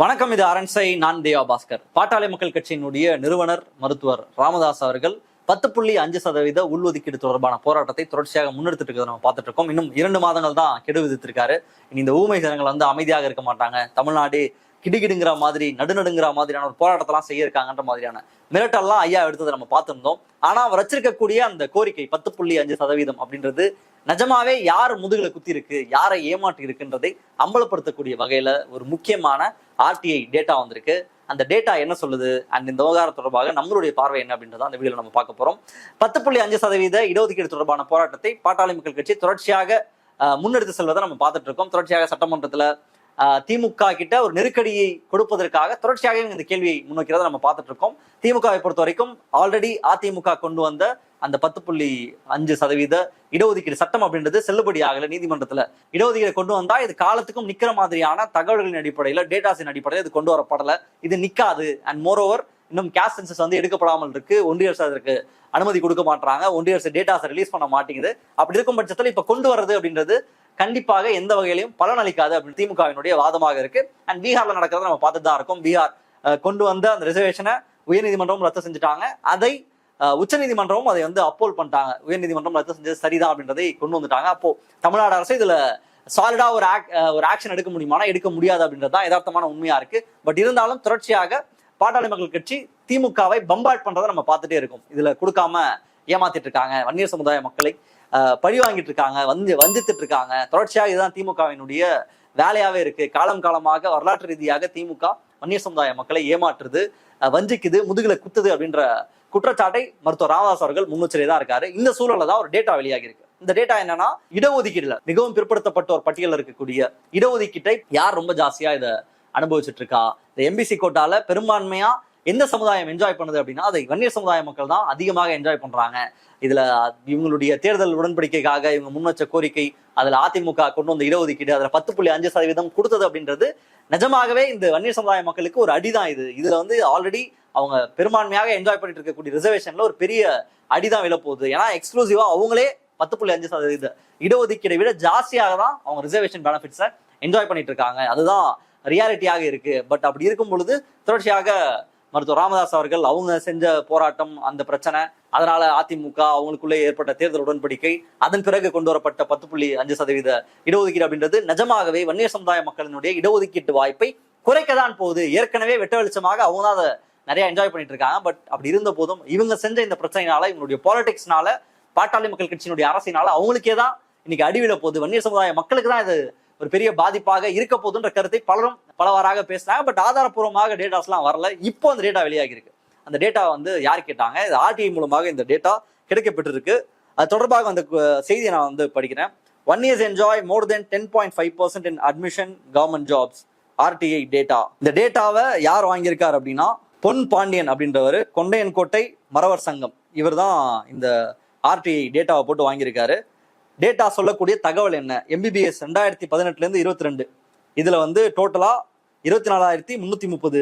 வணக்கம் இது அரண்சை நான் தேவா பாஸ்கர். பாட்டாளி மக்கள் கட்சியினுடைய நிறுவனர் மருத்துவர் ராமதாஸ் அவர்கள் பத்து புள்ளி அஞ்சு சதவீத உள்ஒதுக்கீடு தொடர்பான போராட்டத்தை தொடர்ச்சியாக முன்னெடுத்துட்டு இருக்கிறத நம்ம பார்த்துட்டு இருக்கோம். இன்னும் இரண்டு மாதங்கள் தான் கெடு விதித்திருக்காரு இனி இந்த ஊமை ஜனங்கள் வந்து அமைதியாக இருக்க மாட்டாங்க. தமிழ்நாடு கிடுகிடுங்கிற மாதிரி நடுநடுங்கிற மாதிரியான ஒரு போராட்டத்தெல்லாம் செய்ய இருக்காங்கன்ற மாதிரியான மிரட்டல்லாம் ஐயா எடுத்ததை நம்ம பார்த்துருந்தோம். ஆனால் அவர் வச்சிருக்கக்கூடிய அந்த கோரிக்கை பத்து புள்ளி அஞ்சு சதவீதம் அப்படின்றது நிஜமாவே யார் முதுகில் குத்தி இருக்கு யாரை ஏமாற்றி இருக்குன்றதை அம்பலப்படுத்தக்கூடிய வகையில ஒரு முக்கியமான ஆர்டிஐ டேட்டா வந்திருக்கு. அந்த டேட்டா என்ன சொல்லுது? அண்ட் இந்த விவகாரம் தொடர்பாக நம்மளுடைய பார்வை என்ன அப்படின்றத அந்த வீடியோல நம்ம பார்க்க போறோம். பத்து புள்ளி அஞ்சு சதவீத இடஒதுக்கீடு தொடர்பான போராட்டத்தை பாட்டாளி மக்கள் கட்சி தொடர்ச்சியாக முன்னெடுத்து செல்வதை நம்ம பார்த்துட்டு இருக்கோம். தொடர்ச்சியாக சட்டமன்றத்துல திமுக கிட்ட ஒரு நெருக்கடியை கொடுப்பதற்காக தொடர்ச்சியாக இந்த கேள்வியை முன்வைக்கிறத நம்ம பார்த்துட்டு இருக்கோம். திமுகவை பொறுத்த வரைக்கும் ஆல்ரெடி அதிமுக கொண்டு வந்த அந்த பத்து புள்ளி அஞ்சு சதவீத இடஒதுக்கீடு சட்டம் அப்படின்றது செல்லுபடி ஆகல. நீதிமன்றத்துல இடஒதுக்கீடு கொண்டு வந்தா இது காலத்துக்கும் நிக்கிற மாதிரியான தகவல்களின் அடிப்படையில டேட்டாஸின் அடிப்படையில் இது கொண்டு வரப்படல. இது நிக்காது. அண்ட் மோரோவர் இன்னும் கேஷ் சென்சஸ் வந்து எடுக்கப்படாமல் இருக்கு. ஒன்றிய அரசு அதற்கு அனுமதி கொடுக்க மாட்டாங்க ஒன்றிய அரசு டேட்டாஸை ரிலீஸ் பண்ண மாட்டேங்குது. அப்படி இருக்கும் பட்சத்தில் இப்ப கொண்டு வர்றது அப்படின்றது கண்டிப்பாக எந்த வகையிலையும் பலனளிக்காது அப்படின்னு திமுகவினுடைய வாதமாக இருக்கு. அண்ட் பீகார்ல நடக்கிறத நம்ம பார்த்துட்டு தான் இருக்கோம். பீகார் கொண்டு வந்த அந்த ரிசர்வேஷனை உயர்நீதிமன்றமும் ரத்து செஞ்சுட்டாங்க. அதை உச்சநீதிமன்றமும் அதை வந்து அப்போல் பண்ணிட்டாங்க. உயர்நீதிமன்றம் ரத்து செஞ்சது சரிதான் அப்படின்றதை கொண்டு வந்துட்டாங்க. அப்போ தமிழ்நாடு அரசு இதுல சாலிடா ஒரு ஆக் ஒரு ஆக்ஷன் எடுக்க முடியுமானா எடுக்க முடியாது அப்படின்றது தான் யதார்த்தமான உண்மையா இருக்கு. பட் இருந்தாலும் தொடர்ச்சியாக பாட்டாளி மக்கள் கட்சி திமுகவை பம்பாட் பண்றதை நம்ம பார்த்துட்டே இருக்கோம். இதுல கொடுக்காம ஏமாத்திட்டு இருக்காங்க வன்னியர் சமுதாய மக்களை. பழி வாங்கிட்டு இருக்காங்க வந்து வஞ்சித்துட்டு இருக்காங்க. தொடர்ச்சியாக இதுதான் திமுகவினுடைய வேலையாவே இருக்கு. காலம் காலமாக வரலாற்று ரீதியாக திமுக வன்னிய சமுதாய மக்களை ஏமாற்றுது வஞ்சிக்குது முதுகுல குத்துது அப்படின்ற குற்றச்சாட்டை மருத்துவர் ராமதாஸ் அவர்கள் முன்னெச்சரிக்கை தான் இருக்காரு. இந்த சூழல்ல தான் ஒரு டேட்டா வெளியாகி இருக்கு. இந்த டேட்டா என்னன்னா இடஒதுக்கீடுல மிகவும் பிற்படுத்தப்பட்ட ஒரு பட்டியலில் இருக்கக்கூடிய இடஒதுக்கீட்டை யார் ரொம்ப ஜாஸ்தியா இதை அனுபவிச்சுட்டு இருக்கா? இந்த எம்பிசி கோட்டால பெரும்பான்மையா எந்த சமுதாயம் என்ஜாய் பண்ணுது அப்படின்னா அதை வன்னியர் சமுதாய மக்கள் தான் அதிகமாக என்ஜாய் பண்றாங்க. இதுல இவங்களுடைய தேர்தல் உடன்படிக்கைக்காக இவங்க முன்வச்ச கோரிக்கை அதுல அதிமுக கொண்டு வந்த இடஒதுக்கீடு அதுல பத்து புள்ளி அஞ்சு சதவீதம் கொடுத்தது அப்படின்றது நிஜமாகவே இந்த வன்னியர் சமுதாய மக்களுக்கு ஒரு அடிதான் இது. இதுல வந்து ஆல்ரெடி அவங்க பெரும்பான்மையாக என்ஜாய் பண்ணிட்டு இருக்கக்கூடிய ரிசர்வேஷன்ல ஒரு பெரிய அடிதான் விழப்போகுது. ஏன்னா எக்ஸ்க்ளூசிவா அவங்களே பத்து புள்ளி அஞ்சு சதவீத இடஒதுக்கீடை விட ஜாஸ்தியாக தான் அவங்க ரிசர்வேஷன் பெனிஃபிட்ஸை என்ஜாய் பண்ணிட்டு இருக்காங்க. அதுதான் ரியாலிட்டியாக இருக்கு. பட் அப்படி இருக்கும் பொழுது தொடர்ச்சியாக மருத்துவர் ராமதாஸ் அவர்கள் அவங்க செஞ்ச போராட்டம் அந்த பிரச்சனை அதனால அதிமுக அவங்களுக்குள்ளே ஏற்பட்ட தேர்தல் உடன்படிக்கை அதன் பிறகு கொண்டு வரப்பட்ட பத்து புள்ளி அஞ்சு சதவீத இடஒதுக்கீடு அப்படின்றது நிஜமாகவே வன்னியர் சமுதாய மக்களினுடைய இடஒதுக்கீட்டு வாய்ப்பை குறைக்க தான் போகுது. ஏற்கனவே வெட்ட வெளிச்சமாக அவங்க தான் அதை நிறைய என்ஜாய் பண்ணிட்டு இருக்காங்க. பட் அப்படி இருந்த போதும் இவங்க செஞ்ச இந்த பிரச்சனைனால இவங்களுடைய பாலிடிக்ஸ்னால பாட்டாளி மக்கள் கட்சியினுடைய அரசினால அவங்களுக்கே தான் இன்னைக்கு அடிவில போகுது வன்னியர் சமுதாய மக்களுக்கு தான் இது ஒரு பெரிய பாதிப்பாக இருக்க போதுன்ற கருத்தை பலரும் பலவாறாக பேசினாங்க பட் ஆதாரப்பூர்வமாக டேட்டாஸ்லாம் வரல. இப்போ அந்த டேட்டா வெளியாகி இருக்கு அந்த டேட்டா வந்து யார் கேட்டாங்க? இது ஆர்டிஐ மூலமாக இந்த டேட்டா கிடைக்கப்பட்டிருக்கு. அது தொடர்பாக அந்த செய்தியை நான் வந்து படிக்கிறேன். One years enjoy more than ten point five percent in admission government jobs RTI data இந்த டேட்டாவை யார் வாங்கியிருக்கார் அப்படின்னா பொன் பாண்டியன் அப்படின்றவர் கொண்டையன்கோட்டை மறவர் சங்கம். இவர் தான் இந்த ஆர்டிஐ டேட்டாவை போட்டு வாங்கியிருக்காரு. டேட்டா சொல்லக்கூடிய தகவல் என்ன? எம்பிபிஎஸ் ரெண்டாயிரத்தி பதினெட்டுலேருந்து இருபத்தி ரெண்டு இதில் வந்து டோட்டலாக இருபத்தி நாலாயிரத்தி முந்நூற்றி முப்பது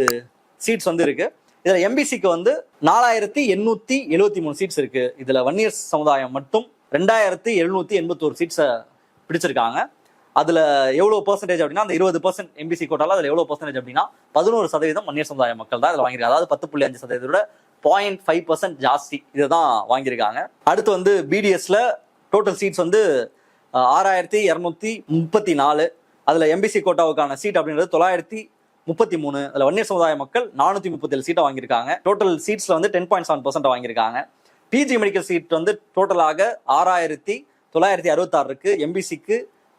சீட்ஸ் வந்து இருக்கு. இதில் எம்பிசிக்கு வந்து நாலாயிரத்தி எண்ணூற்றி எழுபத்தி மூணு சீட்ஸ் இருக்கு. இதில் வன்னியர் சமுதாயம் மட்டும் ரெண்டாயிரத்தி எழுநூற்றி எண்பத்தோரு சீட்ஸை பிடிச்சிருக்காங்க. அதில் எவ்வளோ பர்சன்டேஜ் அப்படின்னா அந்த இருபது பர்சன்ட் எம்பிசி கோட்டால அதில் எவ்வளோ பர்சன்டேஜ் அப்படின்னா பதினோரு சதவீதம் வன்னியர் சமுதாய மக்கள் தான் இதில் வாங்கியிருக்காங்க. அதாவது பத்து புள்ளி அஞ்சு சதவீதத்தோட பாயிண்ட் ஃபைவ் பர்சன்ட் ஜாஸ்தி இதுதான் வாங்கியிருக்காங்க. அடுத்து வந்து பிடிஎஸ்ல டோட்டல் சீட்ஸ் வந்து ஆறாயிரத்தி இரநூத்தி முப்பத்தி நாலு. அதில் எம்பிசி கோட்டாவுக்கான சீட் அப்படின்றது தொள்ளாயிரத்தி முப்பத்தி மூணு. அதில் வன்னியர் சமுதாய மக்கள் நானூற்றி முப்பத்தேழு சீட்டை வாங்கியிருக்காங்க. டோட்டல் சீட்ஸில் வந்து டென் பாயிண்ட் செவன் பர்சன்ட் வாங்கியிருக்காங்க. பிஜி மெடிக்கல் சீட் வந்து டோட்டலாக ஆறாயிரத்தி தொள்ளாயிரத்தி அறுபத்தாறு இருக்கு. எம்பிசிக்கு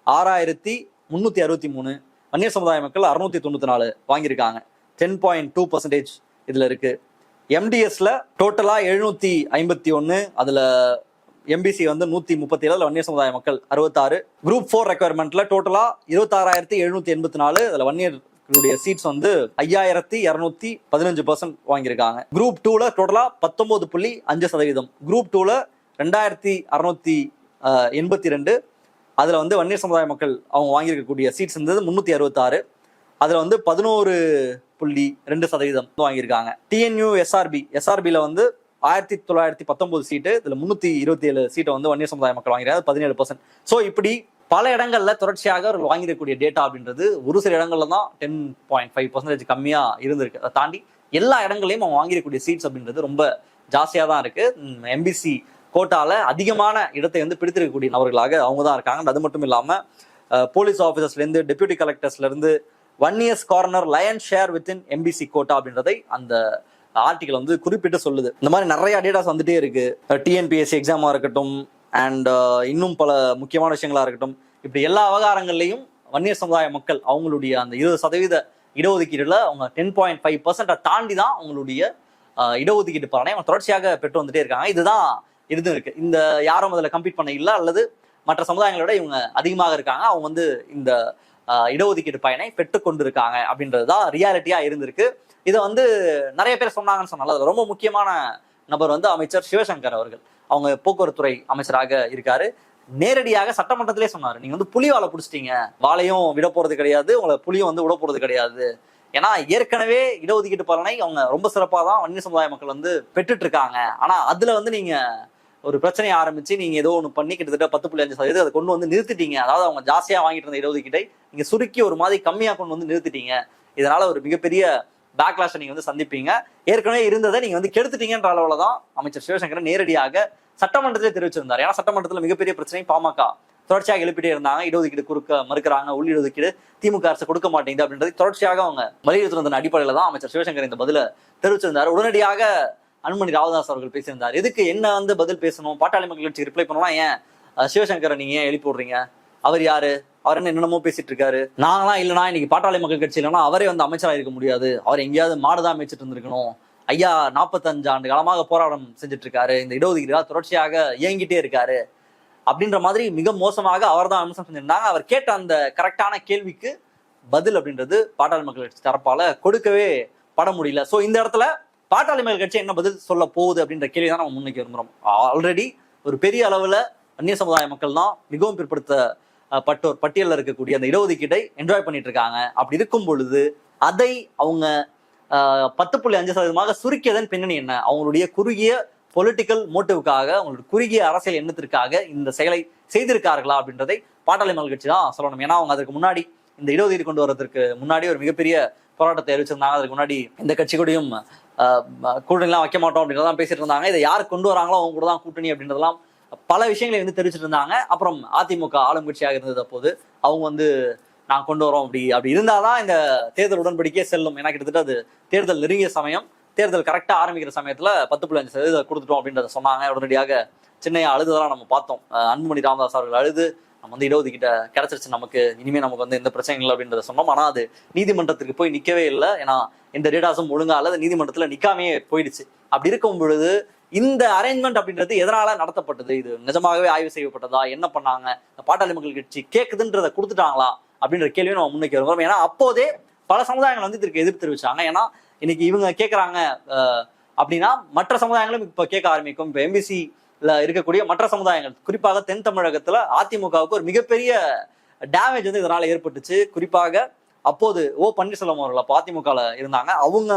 ஆறாயிரத்தி முந்நூற்றி அறுபத்தி மூணு. வன்னியர் சமுதாய மக்கள் அறுநூத்தி தொண்ணூற்றி நாலு வாங்கியிருக்காங்க. டென் பாயிண்ட் டூ பர்சன்டேஜ் இதில் இருக்குது எம்டிஎஸ்ல டோட்டலாக எழுநூற்றி ஐம்பத்தி ஒன்று அதில் எம்பிசி வந்து நூற்றி முப்பத்தி ஏழு வன்னியர் சமுதாய மக்கள் அறுபத்தாறு. குரூப் ஃபோர் ரெக்குயர்மெண்ட்ல டோட்டலாக இருபத்தாறாயிரத்தி எழுநூத்தி எண்பத்தி நாலு. அதில் வன்னியர்களுடைய சீட்ஸ் வந்து ஐயாயிரத்தி இரநூத்தி பதினஞ்சு பர்சன்ட் வாங்கியிருக்காங்க. குரூப் டூல டோட்டலாக பத்தொன்பது புள்ளி அஞ்சு சதவீதம். குரூப் டூல ரெண்டாயிரத்தி அறுநூத்தி எண்பத்தி ரெண்டு. அதில் வந்து வன்னியர் சமுதாய மக்கள் அவங்க வாங்கியிருக்கக்கூடிய சீட்ஸ் இருந்தது முந்நூற்றி அறுபத்தாறு. அதில் வந்து பதினோரு புள்ளி ரெண்டு சதவீதம் வாங்கியிருக்காங்க. டிஎன்யூ எஸ்ஆர்பி எஸ்ஆர்பியில் வந்து ஆயிரத்தி தொள்ளாயிரத்தி பத்தொன்பது சீட்டு இதில் முன்னூத்தி இருபத்தி ஏழு சீட்டை வந்து வன்னிய சமுதாய மக்கள் வாங்கிறாங்க பதினேழு பர்சன்ட் ஸோ இப்படி பல இடங்கள்ல தொடர்ச்சியாக அவர் வாங்கியிருக்கக்கூடிய டேட்டா அப்படின்றது ஒரு சில இடங்கள்ல தான் டென் பாயிண்ட் ஃபைவ் பர்சன்டேஜ் கம்மியா இருந்திருக்கு. அதை தாண்டி எல்லா இடங்களையும் அவங்க வாங்கிடக்கூடிய சீட்ஸ் அப்படின்றது ரொம்ப ஜாஸ்தியா தான் இருக்கு. எம்பிசி கோட்டால அதிகமான இடத்தை வந்து பிடித்திருக்கக்கூடிய நபர்களாக அவங்க தான் இருக்காங்க. அது மட்டும் இல்லாம போலீஸ் ஆஃபீஸர்ஸ்ல இருந்து டெபியூட்டி கலெக்டர்ஸ்ல இருந்து one years corner lion share within MBC quota அப்படின்றதை அந்த ஆர்டிகல் வந்து குறிப்பிட்டு சொல்லுது. இந்த மாதிரி நிறைய டேட்டாஸ் வந்துட்டே இருக்கு. டிஎன்பிஎஸ்சி எக்ஸாமா இருக்கட்டும் அண்ட் இன்னும் பல முக்கியமான விஷயங்களா இருக்கட்டும் இப்படி எல்லா விவகாரங்கள்லையும் வன்னியர் சமுதாய மக்கள் அவங்களுடைய அந்த இருபது சதவீத இடஒதுக்கீடுல அவங்க டென் பாயிண்ட் ஃபைவ் பர்சன்டை தாண்டி தான் அவங்களுடைய இடஒதுக்கீடு பலனை அவங்க தொடர்ச்சியாக பெற்று வந்துட்டே இருக்காங்க. இதுதான் இருந்து இருக்கு. இந்த யாரும் அதில் கம்ப்ளீட் பண்ண இல்லை அல்லது மற்ற சமுதாயங்களோட இவங்க அதிகமாக இருக்காங்க. அவங்க வந்து இந்த இடஒதுக்கீடு பயனை பெற்றுக் கொண்டிருக்காங்க அப்படின்றது தான் ரியாலிட்டியா இருந்திருக்கு. இதை வந்து நிறைய பேர் சொன்னாங்கன்னு சொன்னால ரொம்ப முக்கியமான நபர் வந்து அமைச்சர் சிவசங்கர் அவர்கள். அவங்க போக்குவரத்துறை அமைச்சராக இருக்காரு. நேரடியாக சட்டமன்றத்திலே சொன்னாரு. நீங்க வந்து புலி வாழை பிடிச்சிட்டீங்க. வாழையும் விட போறது கிடையாது. உங்களை புலியும் வந்து விட போறது கிடையாது. ஏன்னா ஏற்கனவே இடஒதுக்கீட்டு பலனை அவங்க ரொம்ப சிறப்பாக தான் வன்னிய சமுதாய மக்கள் வந்து பெற்றுட்டு இருக்காங்க ஆனால் அதில் வந்து நீங்கள் ஒரு பிரச்சனையை ஆரம்பிச்சு நீங்கள் ஏதோ ஒன்று பண்ணி கிட்டத்தட்ட பத்து புள்ளி அஞ்சு சதவீதம் அதை கொண்டு வந்து நிறுத்திட்டீங்க. அதாவது அவங்க ஜாஸ்தியாக வாங்கிட்டு இருந்த இடஒதுக்கீட்டை நீங்கள் சுருக்கி ஒரு மாதிரி கம்மியாக கொண்டு வந்து நிறுத்திட்டீங்க. இதனால ஒரு மிகப்பெரிய பேக்லாஷை நீங்கள் வந்து சந்திப்பீங்க. ஏற்கனவே இருந்ததை நீங்கள் வந்து கெடுத்துட்டீங்கன்ற அளவில் தான் அமைச்சர் சிவசங்கரன் நேரடியாக சட்டமன்றத்திலே தெரிவிச்சிருந்தார். ஏன்னா சட்டமன்றத்தில் மிகப்பெரிய பிரச்சனை பாமக தொடர்ச்சியாக எழுப்பிட்டே இருந்தாங்க. இடஒதுக்கீடு கொடுக்க மறுக்கிறாங்க. உள் இடஒதுக்கீடு திமுக அரசு கொடுக்க மாட்டேங்குது அப்படின்றது தொடர்ச்சியாக அவங்க வலியுறுத்தினதன் அடிப்படையில தான் அமைச்சர் சிவசங்கர் இந்த பதில தெரிவிச்சிருந்தார். உடனடியாக அன்புமணி ராவதாஸ் அவர்கள் பேசியிருந்தார். எதுக்கு என்ன வந்து பதில் பேசணும்? பாட்டாளி மக்கள் கட்சி ரிப்ளை பண்ணலாம் ஏன்? சிவசங்கரை நீங்க ஏன் எழுப்பி விடுறீங்க? அவர் யாரு? அவர் என்ன என்னென்னமோ பேசிட்டு இருக்காரு. நாங்களாம் இல்லைனா இன்னைக்கு பாட்டாளி மக்கள் கட்சி இல்லைன்னா அவரே வந்து அமைச்சராக இருக்க முடியாது. அவர் எங்கேயாவது மாடுதான் அமைச்சிட்டு இருந்திருக்கணும். ஐயா நாற்பத்தஞ்சு ஆண்டு காலமாக போராட்டம் செஞ்சுட்டு இருக்காரு. இந்த இடஒதுக்கீடு தொடர்ச்சியாக இயங்கிட்டே இருக்காரு. அப்படின்ற மாதிரி மிக மோசமாக அவர் தான் விமர்சனம் செஞ்சிருந்தாங்க. அவர் கேட்ட அந்த கரெக்டான கேள்விக்கு பதில் அப்படின்றது பாட்டாளி மக்கள் கட்சி தரப்பால கொடுக்கவே பட முடியல. ஸோ இந்த இடத்துல பாட்டாளி மக்கள் கட்சி என்ன பதில் சொல்ல போகுது அப்படின்ற கேள்வி தான் நம்ம முன்னைக்கு விரும்புறோம். ஆல்ரெடி ஒரு பெரிய அளவில் அந்நிய சமுதாய மக்கள் தான் மிகவும் பிற்படுத்த பட்டோர் பட்டியலில் இருக்கக்கூடிய அந்த இடஒதுக்கீட்டை என்ஜாய் பண்ணிட்டு இருக்காங்க அப்படி இருக்கும் பொழுது அதை அவங்க பத்து புள்ளி அஞ்சு சதவீதமாக சுருக்கியதன் பின்னணி என்ன? அவங்களுடைய குறுகிய பொலிட்டிக்கல் மோட்டிவுக்காக அவங்களுடைய குறுகிய அரசியல் எண்ணத்திற்காக இந்த செயலை செய்திருக்கார்களா அப்படின்றதை பாட்டாளி மக்கள் கட்சி தான் சொல்லணும். ஏன்னா அவங்க அதுக்கு முன்னாடி இந்த இடஒதுக்கீடு கொண்டு வரதுக்கு முன்னாடி ஒரு மிகப்பெரிய போராட்டத்தை அறிவிச்சிருந்தாங்க. அதுக்கு முன்னாடி இந்த கட்சி கூடயும் கூட்டணிலாம் வைக்க மாட்டோம் அப்படின்றதான் பேசிட்டு இருந்தாங்க. இதை யார் கொண்டு வராங்களோ அவங்க கூட தான் கூட்டணி அப்படின்றதெல்லாம் பல விஷயங்களை வந்து தெரிவிச்சிட்டு இருந்தாங்க அப்புறம் அதிமுக ஆளும் கட்சியாக இருந்தது அப்போது. அவங்க வந்து நான் கொண்டு வரோம் அப்படி அப்படி இருந்தாதான் இந்த தேர்தல் உடன்படிக்கையே செல்லும். ஏன்னா கிட்டத்தட்ட அது தேர்தல் நெருங்கிய சமயம். தேர்தல் கரெக்டாக ஆரம்பிக்கிற சமயத்துல பத்து புள்ளி அஞ்சு சதவீதம் கொடுத்துட்டோம் அப்படின்றத சொன்னாங்க. உடனடியாக சின்னையா அழுதுதெல்லாம் நம்ம பார்த்தோம். அன்புமணி ராமதாஸ் அவர்கள் அழுது நம்ம வந்து இடஒதுக்கீட்ட கிடைச்சிருச்சு. நமக்கு இனிமே நமக்கு வந்து எந்த பிரச்சனை இல்லை அப்படின்றத சொன்னோம். ஆனால் அது நீதிமன்றத்துக்கு போய் நிக்கவே இல்லை. ஏன்னா இந்த டேட்டாஸும் ஒழுங்கா அல்லது நீதிமன்றத்தில் நீதிமன்றத்துல நிக்காமே போயிடுச்சு. அப்படி இருக்கும் பொழுது இந்த அரேஞ்ச்மெண்ட் அப்படின்றது எதனால நடத்தப்பட்டது? இது நிஜமாகவே ஆய்வு செய்யப்பட்டதா? என்ன பண்ணாங்க? இந்த பாட்டாளி மக்கள் கட்சி கேக்குதுன்றதை கொடுத்துட்டாங்களா? அப்படின்ற கேள்வியை நம்ம முன்னுக்கு வருவோம் ஏன்னா அப்போதே பல சமுதாயங்கள் வந்து இதற்கு எதிர்ப்பு தெரிவிச்சாங்க. ஏன்னா இன்னைக்கு இவங்க கேட்குறாங்க அப்படின்னா மற்ற சமுதாயங்களும் இப்ப கேட்க ஆரம்பிக்கும். இப்ப எம்பிசி இருக்கக்கூடிய மற்ற சமுதாயங்கள் குறிப்பாக தென் தமிழகத்துல அதிமுகவுக்கு ஒரு மிகப்பெரிய டேமேஜ் வந்து இதனால ஏற்பட்டுச்சு. குறிப்பாக அப்போது ஓ பன்னீர்செல்வம் அவர்கள் அப்போ இருந்தாங்க. அவங்க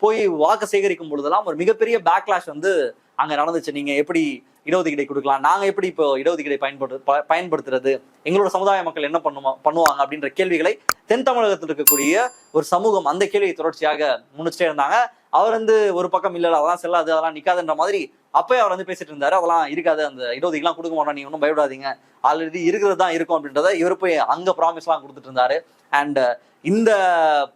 போய் வாக்கு சேகரிக்கும் பொழுதெல்லாம் ஒரு மிகப்பெரிய பேக்லாஷ் வந்து அங்க நடந்துச்சு. நீங்க எப்படி இடஒதுக்கீடை கொடுக்கலாம்? நாங்க எப்படி இப்போ இடஒதுக்கீடை பயன்படுத்து ப- பயன்படுத்துறது? எங்களோட சமுதாய மக்கள் என்ன பண்ணுமா பண்ணுவாங்க அப்படின்ற கேள்விகளை தென் தமிழகத்தில் இருக்கக்கூடிய ஒரு சமூகம் அந்த கேள்வியை தொடர்ச்சியாக முன்னிச்சுட்டே இருந்தாங்க. அவர் வந்து ஒரு பக்கம் இல்லை இல்ல, அதெல்லாம் செல்லாது அதெல்லாம் நிக்காதுன்ற மாதிரி அப்பயே அவர் வந்து பேசிட்டு இருந்தாரு அதெல்லாம் இருக்காது அந்த இடஒதுக்கீடுலாம் கொடுக்க மாட்டோம் நீ ஒன்றும் பயப்படாதீங்க. ஆல்ரெடி இருக்கிறது தான் இருக்கும் அப்படின்றத இவர் போய் அங்க ப்ராமிஸ்லாம் கொடுத்துட்டு இருந்தாரு. அண்ட் இந்த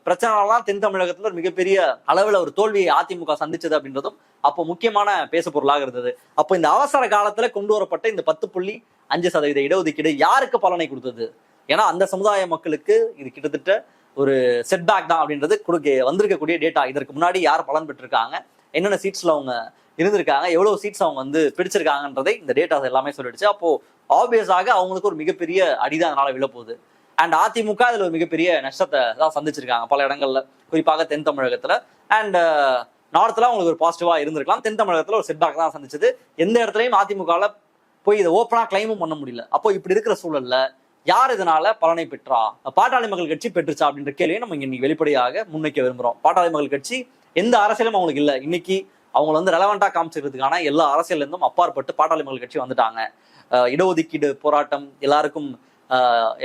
பிரச்சனைலாம் தென் தமிழகத்துல ஒரு மிகப்பெரிய அளவில் ஒரு தோல்வியை அதிமுக சந்திச்சது அப்படின்றதும் அப்போ முக்கியமான பேசு பொருளாக இருந்தது. அப்போ இந்த அவசர காலத்துல கொண்டு வரப்பட்ட இந்த பத்து புள்ளி அஞ்சு சதவீத இடஒதுக்கீடு யாருக்கு பலனை கொடுத்தது? ஏன்னா அந்த சமுதாய மக்களுக்கு இது கிட்டத்தட்ட ஒரு செட்பேக் தான் அப்படின்றது கொடுக்க வந்திருக்கக்கூடிய டேட்டா இதற்கு முன்னாடி யார் பலன் பெற்றிருக்காங்க? என்னென்ன சீட்ஸ்ல அவங்க இருந்திருக்காங்க. எவ்வளவு சீட்ஸ் அவங்க வந்து பிடிச்சிருக்காங்கன்றதை இந்த டேட்டாஸ் எல்லாமே சொல்லிடுச்சு. அப்போ ஆப்வியஸாக அவங்களுக்கு ஒரு மிகப்பெரிய அடிதான் அதனால விழப்போகுது. அண்ட் அதிமுக அதுல ஒரு மிகப்பெரிய நஷ்டத்தை தான் சந்திச்சிருக்காங்க பல இடங்கள்ல. குறிப்பாக தென் தமிழகத்துல. அண்ட் நார்த்ல uh, அவங்களுக்கு ஒரு பாசிட்டிவா இருந்திருக்கலாம். தென் தமிழகத்துல ஒரு செட்பேக் தான் சந்திச்சது. எந்த இடத்துலயும் அதிமுகல போய் இதை ஓப்பனா கிளைமும் பண்ண முடியல. அப்போ இப்படி இருக்கிற சூழல்ல யார் இதனால பலனை பெற்றா? பாட்டாளி மக்கள் கட்சி பெற்றுச்சா அப்படின்ற கேள்வியை நம்ம இன்னைக்கு வெளிப்படையாக முன்வைக்க விரும்புறோம். பாட்டாளி மக்கள் கட்சி எந்த அரசியலும் அவங்களுக்கு இல்லை. இன்னைக்கு அவங்கள வந்து ரெலவெண்டா காமிச்சிக்கிறதுக்கான எல்லா அரசியலேருந்தும் அப்பாற்பட்டு பாட்டாளி மக்கள் கட்சி வந்துட்டாங்க. இடஒதுக்கீடு போராட்டம் எல்லாருக்கும்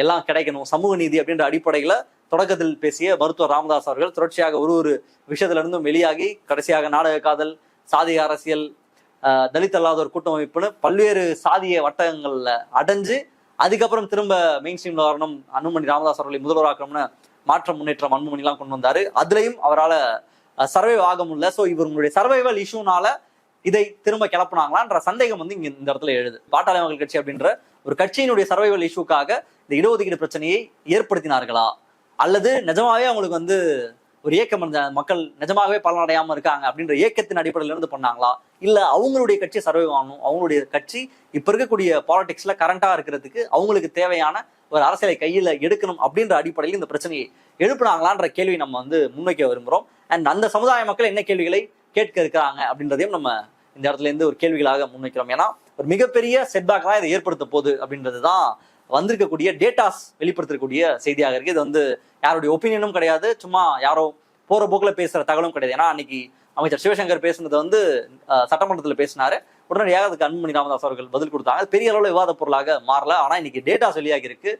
எல்லாம் கிடைக்கணும். சமூக நீதி அப்படின்ற அடிப்படையில் தொடக்கத்தில் பேசிய மருத்துவர் ராமதாஸ் அவர்கள் தொடர்ச்சியாக ஒரு ஒரு விஷயத்திலிருந்தும் வெளியாகி கடைசியாக நாடக காதல் சாதிய அரசியல் தலித் தலித் அல்லாதோர் கூட்டமைப்புன்னு பல்வேறு சாதிய வட்டங்களில் அடைஞ்சு அதுக்கப்புறம் திரும்ப மெயின் ஸ்ட்ரீம்ல வரணும் அன்புமணி ராமதாஸ் அவர்களை முதல்வராக்கணும்னு மாற்றம் முன்னேற்றம் அன்புமணிலாம் கொண்டு வந்தாரு. அதுலயும் அவரால் சர்வைவ் ஆக முடியல. ஸோ இவங்களுடைய சர்வைவல் இஷ்யூனால இதை திரும்ப கிளப்புனாங்களான்ற சந்தேகம் வந்து இங்க இந்த இடத்துல எழுது. பாட்டாளி மக்கள் கட்சி அப்படின்ற ஒரு கட்சியினுடைய சர்வைவல் இஷ்யூக்காக இந்த இடஒதுக்கீடு பிரச்சனையை ஏற்படுத்தினார்களா? அல்லது நிஜமாவே அவங்களுக்கு வந்து ஒரு இயக்கம் இருந்த மக்கள் நிஜமாகவே பலனடையாம இருக்காங்க அப்படின்ற இயக்கத்தின் அடிப்படையில இருந்து பண்ணாங்களா? இல்ல அவங்களுடைய கட்சி சர்வை ஆகணும் அவங்களுடைய கட்சி இப்ப இருக்கக்கூடிய பாலிடிக்ஸ்ல கரண்டா இருக்கிறதுக்கு அவங்களுக்கு தேவையான ஒரு அரசியலை கையில எடுக்கணும் அப்படின்ற அடிப்படையில் இந்த பிரச்சனையை எழுப்பினாங்களான்ற கேள்வி நம்ம வந்து முன்வைக்க விரும்புறோம். அண்ட் அந்த சமுதாய மக்கள் என்ன கேள்விகளை கேட்க இருக்கிறாங்க அப்படின்றதையும் நம்ம இந்த இடத்துல இருந்து ஒரு கேள்விகளாக முன்வைக்கிறோம். ஏன்னா ஒரு மிகப்பெரிய செட்பேக் தான் இதை ஏற்படுத்த போகுது அப்படின்றது தான் வந்திருக்கக்கூடிய டேட்டாஸ் வெளிப்படுத்தக்கூடிய செய்தியாக இருக்கு. இது வந்து யாருடைய ஒப்பீனியனும் கிடையாது. சும்மா யாரோ போற போக்குல பேசுற தகவலும் கிடையாது. ஏன்னா அன்னைக்கு அமைச்சர் சிவசங்கர் பேசுனது வந்து அஹ், சட்டமன்றத்துல பேசினாரு. உடனடியாக அதுக்கு அன்புமணி ராமதாஸ் அவர்கள் பதில் கொடுத்தாங்க. பெரிய அளவுல விவாத பொருளாக மாறல. ஆனா இன்னைக்கு டேட்டாஸ் வெளியாகி இருக்கு.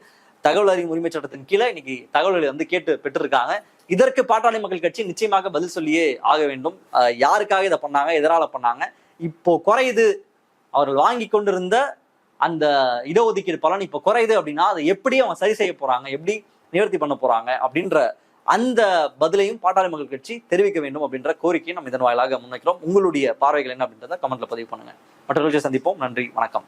தகவல் அறியும் உரிமை சட்டத்தின் கீழே இன்னைக்கு தகவல்களை வந்து கேட்டு பெற்றிருக்காங்க. இதற்கு பாட்டாளி மக்கள் கட்சி நிச்சயமாக பதில் சொல்லியே ஆக வேண்டும். யாருக்காக இதை பண்ணாங்க எதனால பண்ணாங்க? இப்போ குறையுது. அவர்கள் வாங்கி கொண்டிருந்த அந்த இடஒதுக்கீடு பலன் இப்போ குறையுது அப்படின்னா அதை எப்படி அவங்க சரி செய்ய போறாங்க எப்படி நிவர்த்தி பண்ண போறாங்க அப்படின்ற அந்த பதிலையும் பாட்டாளி மக்கள் கட்சி தெரிவிக்க வேண்டும் அப்படின்ற கோரிக்கையை நம்ம இதன் வாயிலாக முன்வைக்கிறோம். உங்களுடைய பார்வைகள் என்ன அப்படின்றத கமெண்ட்ல பதிவு பண்ணுங்க. மற்றவர்கள் சந்திப்போம். நன்றி. வணக்கம்.